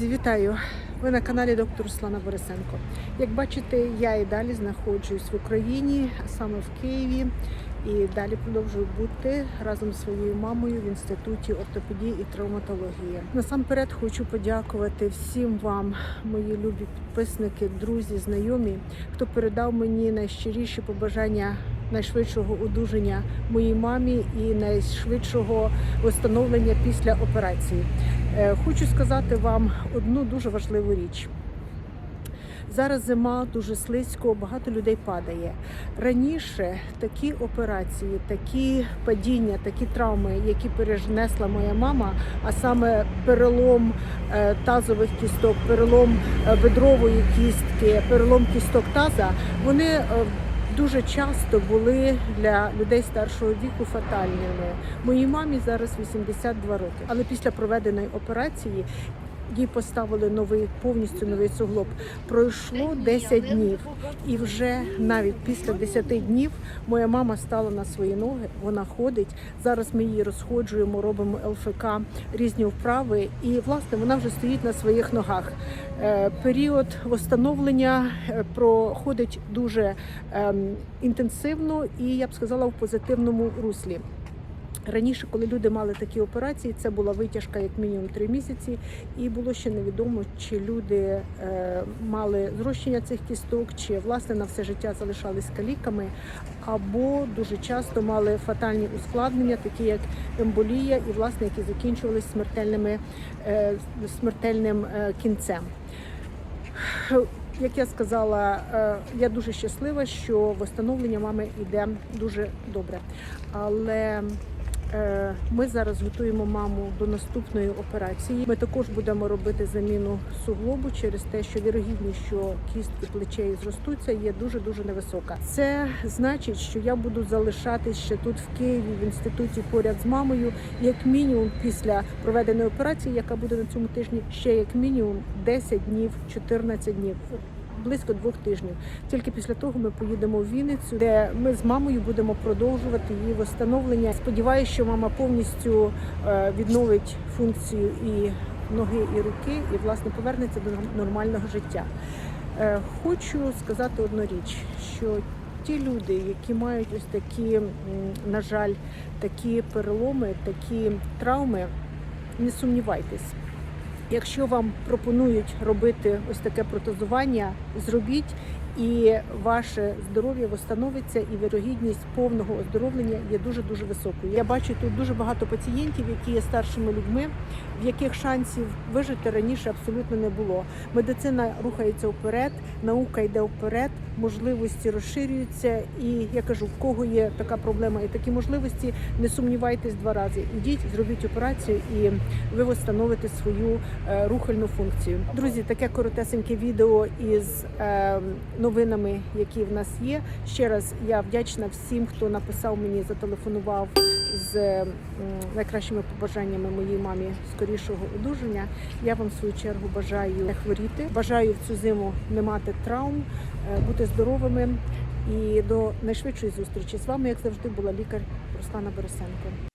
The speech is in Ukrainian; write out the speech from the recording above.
Друзі, вітаю! Ви на каналі доктор Руслана Борисенко. Як бачите, я і далі знаходжусь в Україні, а саме в Києві, і далі продовжую бути разом з своєю мамою в інституті ортопедії і травматології. Насамперед хочу подякувати всім вам, мої любі підписники, друзі, знайомі, хто передав мені найщиріші побажання найшвидшого одужання моїй мамі і найшвидшого встановлення після операції. Е, Хочу сказати вам одну дуже важливу річ. Зараз зима дуже слизько, багато людей падає. Раніше такі операції, такі падіння, такі травми, які перенесла моя мама, а саме перелом е, тазових кісток, перелом е, бедрової кістки, перелом кісток таза, вони дуже часто були для людей старшого віку фатальними. Моїй мамі зараз 82 роки, але після проведеної операції. Їй поставили новий повністю новий суглоб. Пройшло 10 днів, і вже навіть після 10 днів моя мама стала на свої ноги. Вона ходить. Зараз ми її розходжуємо, робимо ЛФК, різні вправи, і власне вона вже стоїть на своїх ногах. Е, Період встановлення е, проходить дуже ем, інтенсивно і я б сказала в позитивному руслі. Раніше, коли люди мали такі операції, це була витяжка як мінімум три місяці, і було ще невідомо, чи люди е, мали зрощення цих кісток, чи власне на все життя залишались каліками, або дуже часто мали фатальні ускладнення, такі як емболія, і власне які закінчувалися смертельними е, смертельним е, кінцем. Як я сказала, е, я дуже щаслива, що встановлення мами йде дуже добре. Але ми зараз готуємо маму до наступної операції. Ми також будемо робити заміну суглобу через те, що вірогідність, що кістки плечей зростуться, є дуже дуже невисока. Це значить, що я буду залишатись ще тут в Києві в інституті поряд з мамою, як мінімум після проведеної операції, яка буде на цьому тижні, ще як мінімум 10 днів, 14 днів. Близько двох тижнів. Тільки після того ми поїдемо в Вінницю, де ми з мамою будемо продовжувати її встановлення. Сподіваюся, що мама повністю е, відновить функцію і ноги, і руки, і власне повернеться до нормального життя. Е, Хочу сказати одну річ, що ті люди, які мають ось такі, на жаль, такі переломи, такі травми, не сумнівайтесь. Якщо вам пропонують робити ось таке протезування, зробіть і ваше здоров'я встановиться, і вірогідність повного оздоровлення є дуже дуже високою. Я бачу тут дуже багато пацієнтів, які є старшими людьми, в яких шансів вижити раніше абсолютно не було. Медицина рухається вперед, наука йде вперед, можливості розширюються. І я кажу, в кого є така проблема і такі можливості, не сумнівайтесь два рази. Ідіть, зробіть операцію, і ви встановите свою е, рухальну функцію. Друзі, таке коротесеньке відео із е, новинами, які в нас є. Ще раз я вдячна всім, хто написав мені, зателефонував з найкращими побажаннями моїй мамі скорішого одужання. Я вам в свою чергу бажаю не хворіти. Бажаю в цю зиму не мати травм, е, бути здоровими. І до найшвидшої зустрічі з вами, як завжди, була лікар Руслана Борисенко.